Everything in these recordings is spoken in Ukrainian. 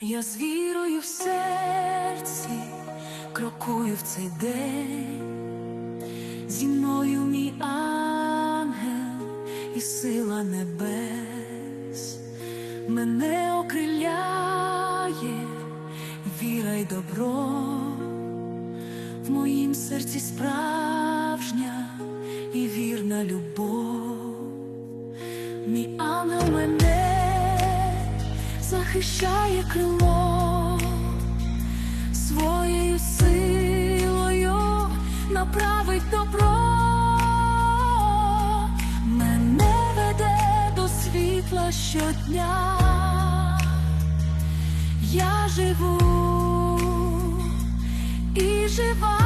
Я з вірою в серці крокую в цей день, зі мною мій ангел і сила небес, мене окриляє віра й добро, в моїм серці справжня і вірна любов, захищає крило своєю силою направить добро, мене веде до світла щодня. Я живу і жива.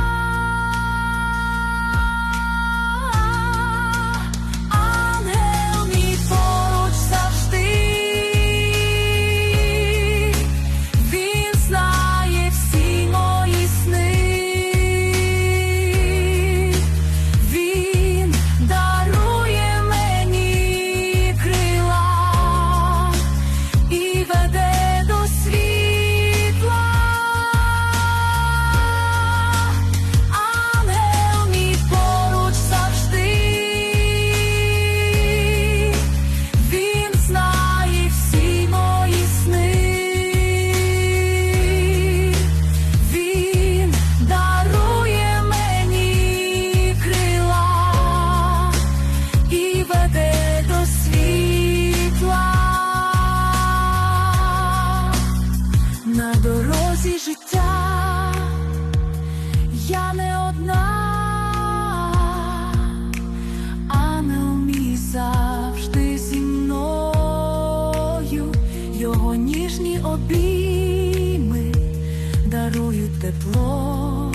тепло,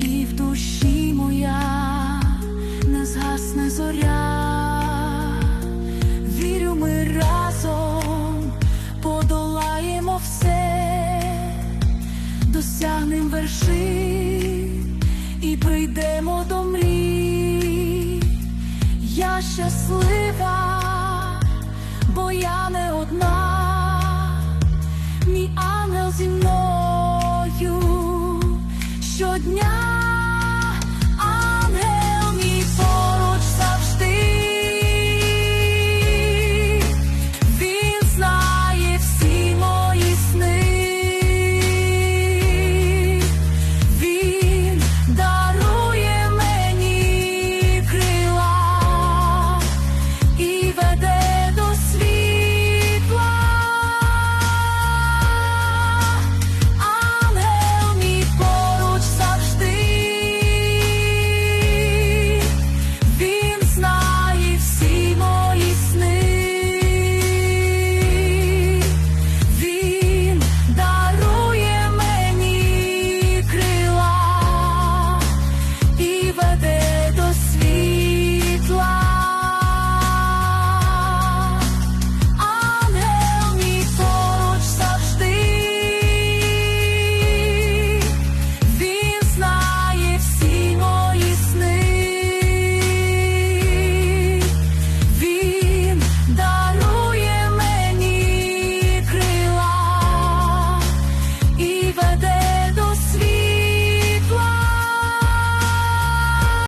і в душі моя не згасне зоря, вірю, ми разом подолаємо все, досягнем вершин і прийдемо до мрій. Я щаслива, бо я не одна. Мій ангел зі мною